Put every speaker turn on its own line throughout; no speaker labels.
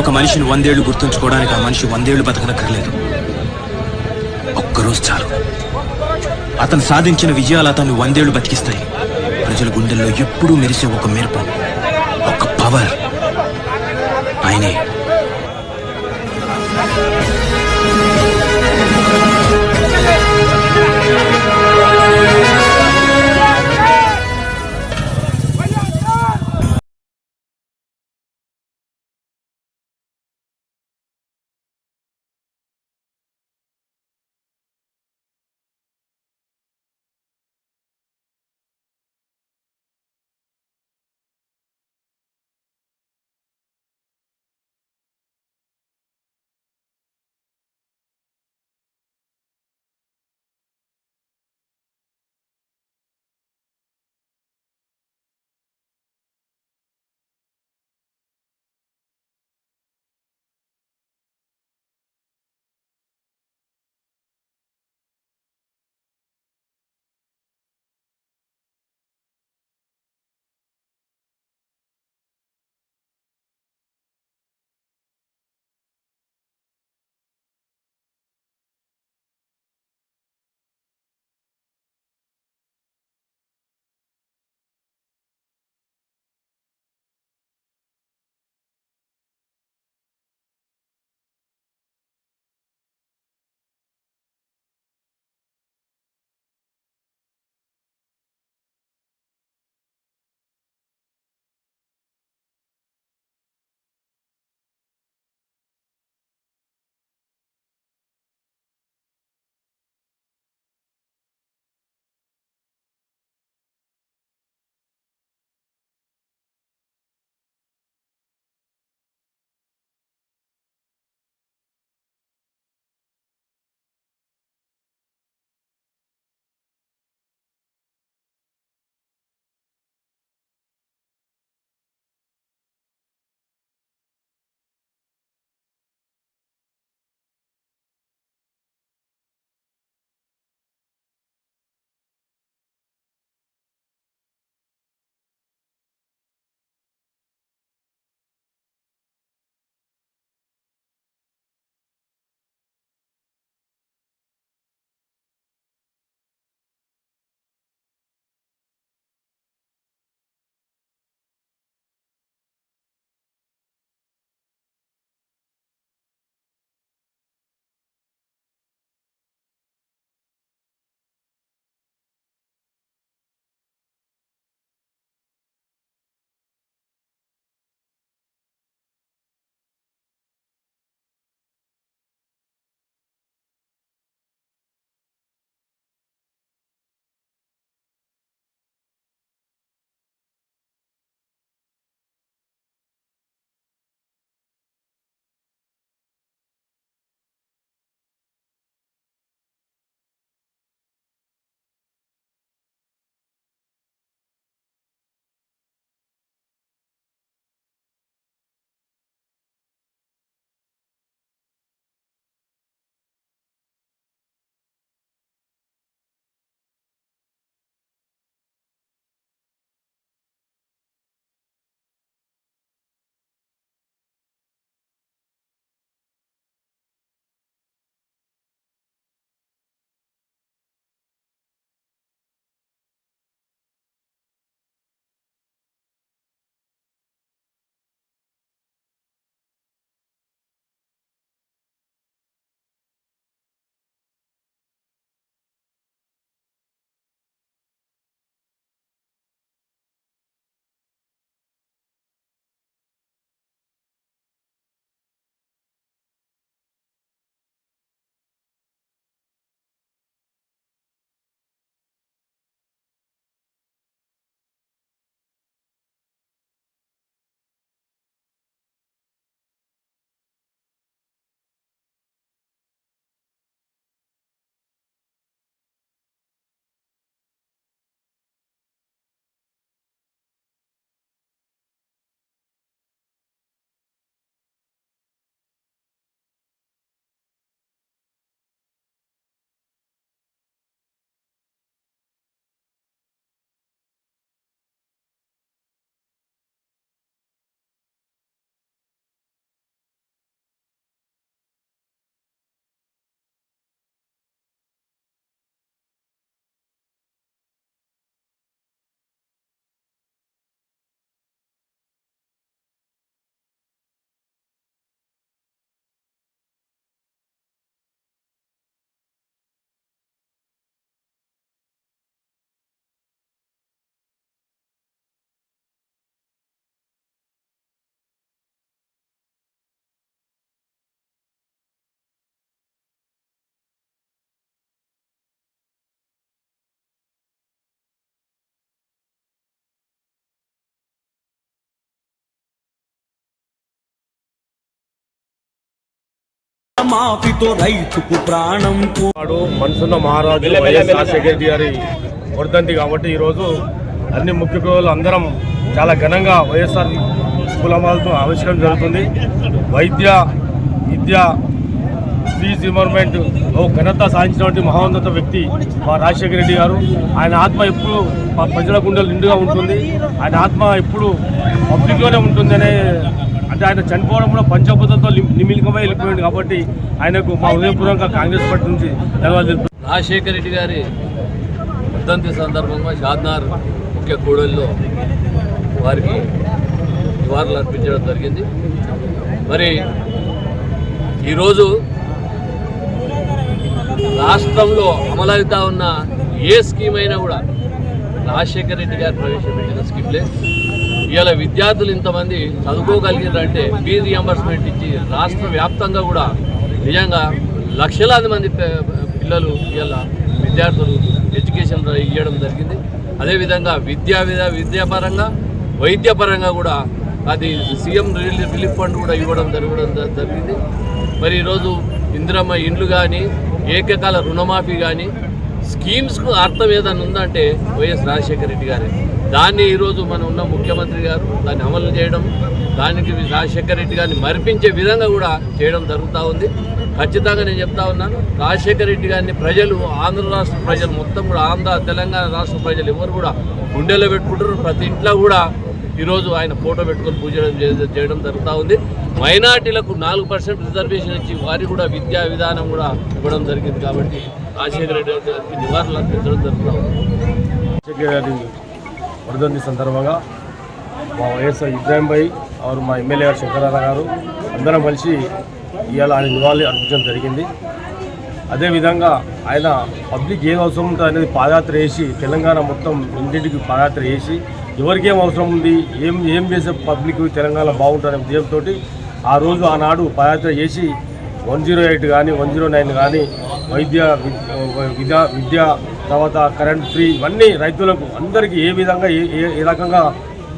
ఒక మనిషిని వందేళ్ళు గుర్తుంచుకోవడానికి ఆ మనిషి వందేళ్ళు బతకనక్కర్లేదు. ఒక్కరోజు చాలు. అతను సాధించిన విజయాలు అతన్ని వందేళ్ళు బతికిస్తాయి. ప్రజల గుండెల్లో ఎప్పుడూ మెరిసే ఒక మెరుపు ఒక పవర్ ఆయనే.
మాఫీతో రైతుకు ప్రాణం
నాడు మనసున్న మహారాజు వైఎస్ రాజశేఖర రెడ్డి గారి వర్ధంతి కాబట్టి ఈరోజు అన్ని ముఖ్య కులాలు అందరం చాలా ఘనంగా వైఎస్ఆర్ కులమాలతో ఆవిష్కరణ జరుగుతుంది. వైద్య విద్య ఫీజ్ రిమర్మెంట్ ఓ ఘనత సాధించినటువంటి మహోన్నత వ్యక్తి మా రాజశేఖర రెడ్డి గారు. ఆయన ఆత్మ ఎప్పుడు మా ప్రజల గుండెలు నిండుగా ఉంటుంది. ఆయన ఆత్మ ఎప్పుడు పబ్లిక్లోనే ఉంటుందనే అంటే ఆయన చనిపోవడం కూడా పంచభూతంతో నిమిలికమై వెళ్ళిపోయింది కాబట్టి ఆయనకు మా ఉదయపూర్వక కాంగ్రెస్ పార్టీ నుంచి ధన్యవాదాలు
రాజశేఖర రెడ్డి గారి వర్ధంతి సందర్భంగా షాద్నార్ ముఖ్య కూడలిలో వారికి నివాళులు అర్పించడం జరిగింది. మరి ఈరోజు రాష్ట్రంలో అమలవుతా ఉన్న ఏ స్కీమ్ అయినా కూడా రాజశేఖర రెడ్డి గారు ప్రవేశపెట్టిన స్కీమ్లే ఇవాళ విద్యార్థులు ఇంతమంది చదువుకోగలిగినారంటే ఫీ రియంబర్స్మెంట్ ఇచ్చి రాష్ట్ర వ్యాప్తంగా కూడా నిజంగా లక్షలాది మంది పిల్లలు ఇవాళ విద్యార్థులు ఎడ్యుకేషన్ ఇవ్వడం జరిగింది. అదేవిధంగా విద్యా విధ విద్యాపరంగా వైద్యపరంగా కూడా అది సీఎం రిలీఫ్ ఫండ్ కూడా ఇవ్వడం జరగడం జరిగింది. మరి ఈరోజు ఇందిరమ్మ ఇండ్లు కానీ ఏకకాల రుణమాఫీ కానీ స్కీమ్స్కు అర్థం ఏదైనా ఉందంటే వైఎస్ రాజశేఖర రెడ్డి గారే. దాన్ని ఈరోజు మనం ఉన్న ముఖ్యమంత్రి గారు దాన్ని అమలు చేయడం దానికి రాజశేఖర రెడ్డి గారిని మరిపించే విధంగా కూడా చేయడం జరుగుతూ ఉంది. ఖచ్చితంగా నేను చెప్తా ఉన్నాను రాజశేఖర రెడ్డి గారిని ప్రజలు ఆంధ్ర రాష్ట్ర ప్రజలు మొత్తం కూడా ఆంధ్ర తెలంగాణ రాష్ట్ర ప్రజలు ఎవరు కూడా గుండెలో పెట్టుకుంటారు. ప్రతి ఇంట్లో కూడా ఈరోజు ఆయన ఫోటో పెట్టుకొని పూజ చేయడం చేయడం జరుగుతూ ఉంది. మైనార్టీలకు నాలుగు పర్సెంట్ రిజర్వేషన్ ఇచ్చి వారికి కూడా విద్యా విధానం కూడా ఇవ్వడం జరిగింది కాబట్టి రాజశేఖర రెడ్డి గారికి నివారణలు జరుగుతూ ఉంది.
సందర్భంగా మా వైఎస్ఆర్ ఇబ్రాహిం భాయ్ వారు మా ఎమ్మెల్యే గారు శంకరారా గారు అందరం కలిసి ఇవాళ ఆయన నివాళి అర్పించడం జరిగింది. అదేవిధంగా ఆయన పబ్లిక్ ఏం అవసరం ఉంటుందో అనేది పాదయాత్ర వేసి తెలంగాణ మొత్తం ఇంటింటికి పాదయాత్ర వేసి ఎవరికి ఏం అవసరం ఉంది ఏం ఏం చేసే పబ్లిక్ తెలంగాణ బాగుంటుందనే ఉద్యమంతో ఆ రోజు ఆనాడు పాదయాత్ర చేసి వన్ జీరో ఎయిట్ కానీ వన్ జీరో నైన్ కానీ వైద్య వి- విద్య విద్య తర్వాత కరెంట్ ఫ్రీ ఇవన్నీ రైతులకు అందరికీ ఏ విధంగా ఏ ఏ- ఏ రకంగా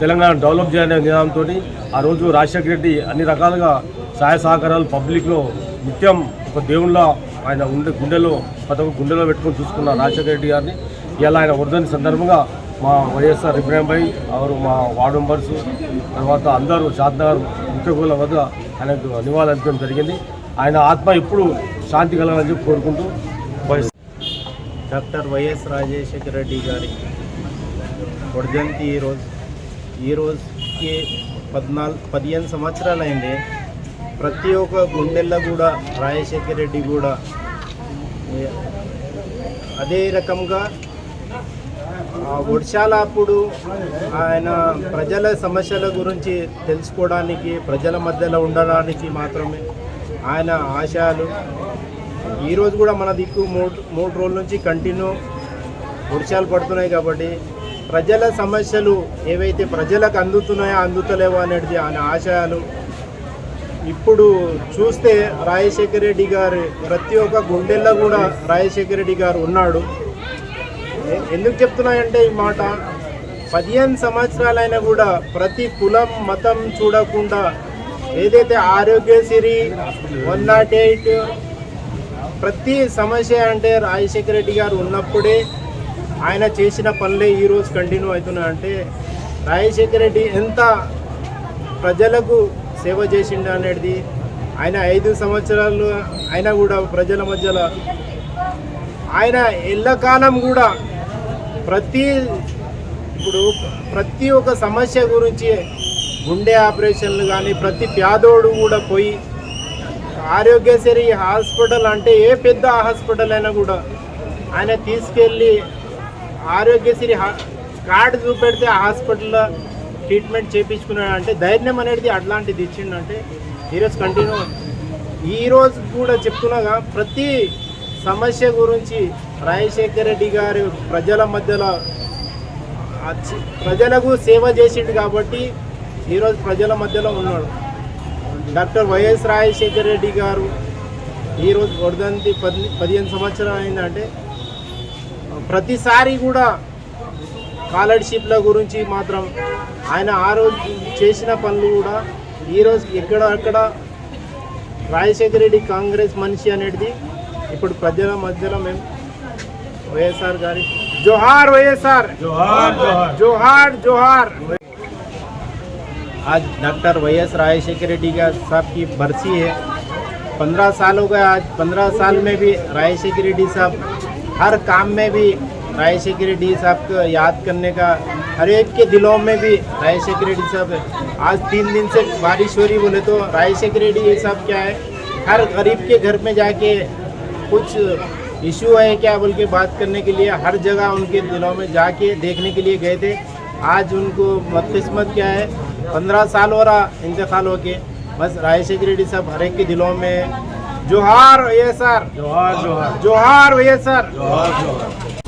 తెలంగాణ డెవలప్ చేయాలనే నినాదంతో ఆ రోజు రాజశేఖర రెడ్డి అన్ని రకాలుగా సహాయ సహకారాలు పబ్లిక్లో నిత్యం ఒక దేవుళ్ళ ఆయన ఉండే గుండెలో ప్రతి ఒక్క గుండెలో పెట్టుకొని చూసుకున్న రాజశేఖర రెడ్డి గారిని. ఇలా ఆయన వరదని సందర్భంగా మా వైఎస్ఆర్ ఇబ్రాహిం భాయ్ మా వార్డు మెంబర్స్ తర్వాత అందరూ షాద్నగర్ ముఖ్య వద్ద ఆయనకు నివాళులు అర్పించడం జరిగింది. ఆయన ఆత్మ ఎప్పుడు శాంతి కలగాలని చెప్పి కోరుకుంటూ
డాక్టర్ వైఎస్ రాజశేఖర రెడ్డి గారి వర్ధంతి ఈరోజు ఈ పద్నాలుగు పదిహేను సంవత్సరాలు అయింది ప్రతి ఒక్క గుండెల్లో కూడా రాజశేఖర రెడ్డి కూడా అదే రకంగా ఆ వర్షాల అప్పుడు ఆయన ప్రజల సమస్యల గురించి తెలుసుకోవడానికి ప్రజల మధ్యలో ఉండడానికి మాత్రమే ఆయన ఆశయాలు. ఈరోజు కూడా మన దిక్కు మూడు మూడు రోజుల నుంచి కంటిన్యూ ఉడిశాలు పడుతున్నాయి కాబట్టి ప్రజల సమస్యలు ఏవైతే ప్రజలకు అందుతున్నాయో అందుతలేవో అనేది ఆయన ఆశయాలు. ఇప్పుడు చూస్తే రాజశేఖర రెడ్డి గారు ప్రతి ఒక్క గుండెల్లో కూడా రాజశేఖర రెడ్డి గారు ఉన్నాడు. ఎందుకు చెప్తున్నాయంటే ఈ మాట? పదిహేను సంవత్సరాలైనా కూడా ప్రతి కులం మతం చూడకుండా ఏదైతే ఆరోగ్యశ్రీ వన్ నాట్ ఎయిట్ ప్రతి సమస్య అంటే రాజశేఖర రెడ్డి గారు ఉన్నప్పుడే ఆయన చేసిన పనులే ఈరోజు కంటిన్యూ అవుతున్నాయి. అంటే రాజశేఖర రెడ్డి ఎంత ప్రజలకు సేవ చేసిండు అనేది ఆయన ఐదు సంవత్సరాలు ఆయన కూడా ప్రజల మధ్యలో ఆయన ఎల్లకాలం కూడా ప్రతి ఇప్పుడు ప్రతి ఒక్క సమస్య గురించి గుండె ఆపరేషన్లు కానీ ప్రతి పేదోడు కూడా పోయి ఆరోగ్యశ్రీ హాస్పిటల్ అంటే ఏ పెద్ద హాస్పిటల్ అయినా కూడా ఆయన తీసుకెళ్ళి ఆరోగ్యశ్రీ హా కార్డు చూపెడితే ఆ హాస్పిటల్లో ట్రీట్మెంట్ చేయించుకున్నాడు అంటే ధైర్యం అనేది అట్లాంటిది ఇచ్చిండంటే ఈరోజు కంటిన్యూ. ఈరోజు కూడా చెప్తున్నాగా ప్రతి సమస్య గురించి రాజశేఖర రెడ్డి గారు ప్రజల మధ్యలో ప్రజలకు సేవ చేసిండు కాబట్టి ఈరోజు ప్రజల మధ్యలో ఉన్నాడు. డాక్టర్ వైఎస్ రాజశేఖర రెడ్డి గారు ఈరోజు వర్ధంతి పది పదిహేను సంవత్సరాలు అయిందంటే ప్రతిసారి కూడా స్కాలర్షిప్ల గురించి మాత్రం ఆయన ఆ రోజు చేసిన పనులు కూడా ఈరోజు ఎక్కడ అక్కడ రాజశేఖర రెడ్డి కాంగ్రెస్ మనిషి అనేది ఇప్పుడు ప్రజల మధ్యలో మేము వైఎస్ఆర్ గారి జోహార్ వైఎస్ఆర్. జోహార్. జోహార్ జోహార్. आज doctor Y S Rajashekhar Reddy का साहब की बरसी है। पंद्रह साल हो गए आज, पंद्रह साल में भी राजशेखर रेड्डी साहब, हर काम में भी राजशेखर रेड्डी साहब को याद करने का, हर एक के दिलों में भी राजशेखर रेड्डी साहब आज तीन दिन से बारिश हो रही, बोले तो राजशेखर रेड्डी साहब क्या है? हर गरीब के घर में जाके कुछ इशू है क्या बोल के बात करने के लिए, हर जगह उनके दिलों में जाके देखने के लिए गए थे। आज उनको बदकिस्मत क्या है? पंद्रह साल हो रहा इंतकाल हो के बस राजशेखर रेड्डी साहब हर एक के दिलों में जोहार वैएसआर जोहार जोहार। जोहार वैएसआर